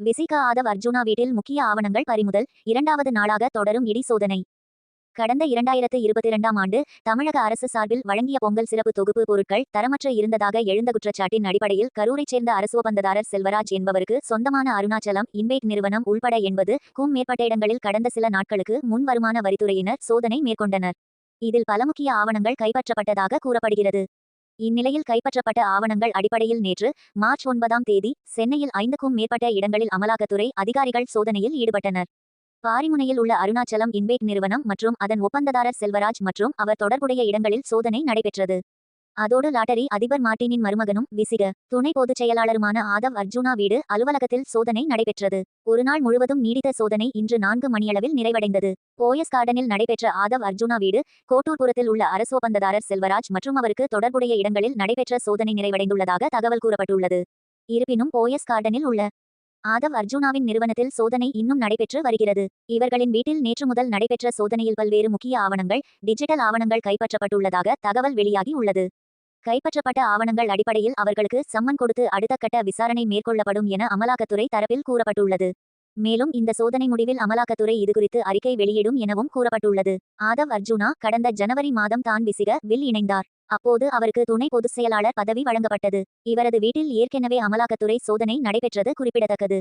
விசிகா ஆதவ் அர்ஜுனா வீட்டில் முக்கிய ஆவணங்கள் பறிமுதல் இரண்டாவது நாளாக தொடரும் இடி சோதனை. கடந்த இரண்டாயிரத்து இருபத்தி இரண்டாம் ஆண்டு தமிழக அரசு சார்பில் வழங்கிய பொங்கல் சிறப்பு தொகுப்பு பொருட்கள் தரமற்ற இருந்ததாக எழுந்த குற்றச்சாட்டின் அடிப்படையில் கரூரைச் சேர்ந்த அரசு ஒப்பந்ததாரர் செல்வராஜ் என்பவருக்கு சொந்தமான அருணாச்சலம் இன்வேட் நிறுவனம் உள்பட என்பது கும் மேற்பட்ட இடங்களில் கடந்த சில நாட்களுக்கு முன் வருமான வரித்துறையினர் சோதனை மேற்கொண்டனர். இதில் பல முக்கிய ஆவணங்கள் கைப்பற்றப்பட்டதாக கூறப்படுகிறது. இந்நிலையில் கைப்பற்றப்பட்ட ஆவணங்கள் அடிப்படையில் நேற்று மார்ச் ஒன்பதாம் தேதி சென்னையில் ஐந்துக்கும் மேற்பட்ட இடங்களில் அமலாக்கத்துறை அதிகாரிகள் சோதனையில் ஈடுபட்டனர். பாரிமுனையில் உள்ள அருணாச்சலம் இன்வேட் நிறுவனம் மற்றும் அதன் ஒப்பந்ததாரர் செல்வராஜ் மற்றும் அவர் தொடர்புடைய இடங்களில் சோதனை நடைபெற்றது. அதோடு லாட்டரி அதிபர் மார்டினின் மருமகனும் விசிக துணை பொதுச் செயலாளருமான ஆதவ் அர்ஜுனா வீடு அலுவலகத்தில் சோதனை நடைபெற்றது. ஒருநாள் முழுவதும் நீடித்த சோதனை இன்று நான்கு மணியளவில் நிறைவடைந்தது. போயஸ் கார்டனில் நடைபெற்ற ஆதவ் அர்ஜுனா வீடு கோட்டூர்புரத்தில் உள்ள அரசு ஒப்பந்ததாரர் செல்வராஜ் மற்றும் அவருக்கு தொடர்புடைய இடங்களில் நடைபெற்ற சோதனை நிறைவடைந்துள்ளதாக தகவல் கூறப்பட்டுள்ளது. இருப்பினும் போயஸ் கார்டனில் உள்ள ஆதவ் அர்ஜுனாவின் நிறுவனத்தில் சோதனை இன்னும் நடைபெற்று வருகிறது. இவர்களின் வீட்டில் நேற்று முதல் நடைபெற்ற சோதனையில் பல்வேறு முக்கிய ஆவணங்கள் டிஜிட்டல் ஆவணங்கள் கைப்பற்றப்பட்டுள்ளதாக தகவல் வெளியாகி உள்ளது. கைப்பற்றப்பட்ட ஆவணங்கள் அடிப்படையில் அவர்களுக்கு சம்மன் கொடுத்து அடுத்த கட்ட விசாரணை மேற்கொள்ளப்படும் என அமலாக்கத்துறை தரப்பில் கூறப்பட்டுள்ளது. மேலும் இந்த சோதனை முடிவில் அமலாக்கத்துறை இதுகுறித்து அறிக்கை வெளியிடும் எனவும் கூறப்பட்டுள்ளது. ஆதவ் அர்ஜுனா கடந்த ஜனவரி மாதம் தான் விசிக வில் இணைந்தார். அப்போது அவருக்கு துணை பொதுச் செயலாளர் பதவி வழங்கப்பட்டது. இவரது வீட்டில் ஏற்கனவே அமலாக்கத்துறை சோதனை நடைபெற்றது குறிப்பிடத்தக்கது.